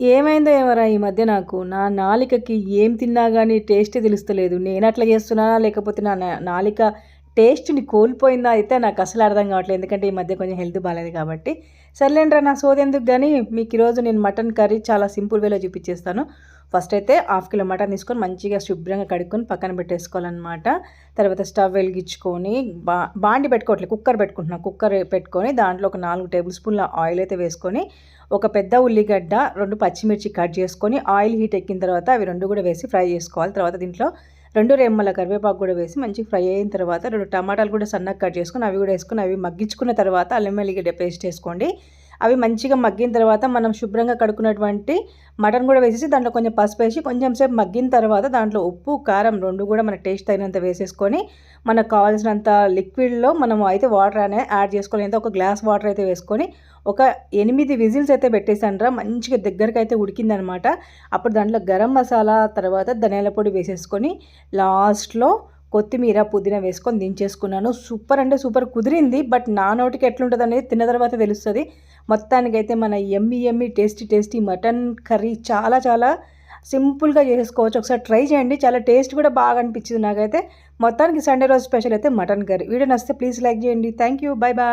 ఏమైందో ఏమరా ఈ మధ్య నాకు? నా నాలికకి ఏం తిన్నా కానీ టేస్ట్ తెలుస్తలేదు. నేను అట్లా చేస్తున్నానా లేకపోతే నా నా- నాలిక టేస్ట్ని కోల్పోయిందా అయితే నాకు అసలు అర్థం కావట్లేదు. ఎందుకంటే ఈ మధ్య కొంచెం హెల్త్ బాగాలేదు కాబట్టి. సర్లేండ్రా నా సోది ఎందుకు కానీ మీకు ఈరోజు నేను మటన్ కర్రీ చాలా సింపుల్ వేలో చూపించేస్తాను. ఫస్ట్ అయితే హాఫ్ కిలో మటన్ తీసుకొని మంచిగా శుభ్రంగా కడుక్కొని పక్కన పెట్టేసుకోవాలన్నమాట. తర్వాత స్టవ్ వెలిగించుకొని బా బాండి పెట్టుకోవట్లేదు కుక్కర్ పెట్టుకుంటున్నాను కుక్కర్ పెట్టుకొని దాంట్లో ఒక నాలుగు టేబుల్ స్పూన్ల ఆయిల్ అయితే వేసుకొని ఒక పెద్ద ఉల్లిగడ్డ రెండు పచ్చిమిర్చి కట్ చేసుకొని ఆయిల్ హీట్ ఎక్కిన తర్వాత అవి రెండు కూడా వేసి ఫ్రై చేసుకోవాలి. తర్వాత దీంట్లో రెండు రెమ్మల కరివేపాకు కూడా వేసి మంచిగా ఫ్రై అయిన తర్వాత రెండు టమాటాలు కూడా సన్నగా కట్ చేసుకొని అవి కూడా వేసుకొని అవి మగ్గించుకున్న తర్వాత అల్లం వెల్లిగడ్డ పేస్ట్ వేసుకోండి. అవి మంచిగా మగ్గిన తర్వాత మనం శుభ్రంగా కడుక్కున్నటువంటి మటన్ కూడా వేసేసి దాంట్లో కొంచెం పసుపు వేసి కొంచెం సేపు మగ్గిన తర్వాత దాంట్లో ఉప్పు కారం రెండు కూడా మన టేస్ట్ తగినంత వేసేసుకొని మనకు కావాల్సినంత లిక్విడ్లో మనం అయితే వాటర్ అనేది యాడ్ చేసుకోవాలి. అయితే ఒక గ్లాస్ వాటర్ అయితే వేసుకొని ఒక ఎనిమిది విజిల్స్ అయితే పెట్టేసాను మంచిగా దగ్గరకు అయితే ఉడికిందనమాట. అప్పుడు దాంట్లో గరం మసాలా తర్వాత ధనియాల పొడి వేసేసుకొని లాస్ట్లో కొత్తిమీర పుదీనా వేసుకొని దించేసుకున్నాను. సూపర్ అంటే సూపర్ కుదిరింది బట్ నా నోటికి ఎట్లుంటుంది అనేది తిన్న తర్వాత తెలుస్తుంది. మొత్తానికైతే మన yummy yummy tasty tasty mutton curry చాలా చాలా సింపుల్గా చేసుకోవచ్చు. ఒకసారి ట్రై చేయండి చాలా టేస్ట్ కూడా బాగా అనిపించింది నాకైతే. మొత్తానికి సండే రోజు స్పెషల్ అయితే మటన్ కర్రీ. వీడియో నచ్చితే ప్లీజ్ లైక్ చేయండి. Thank you bye bye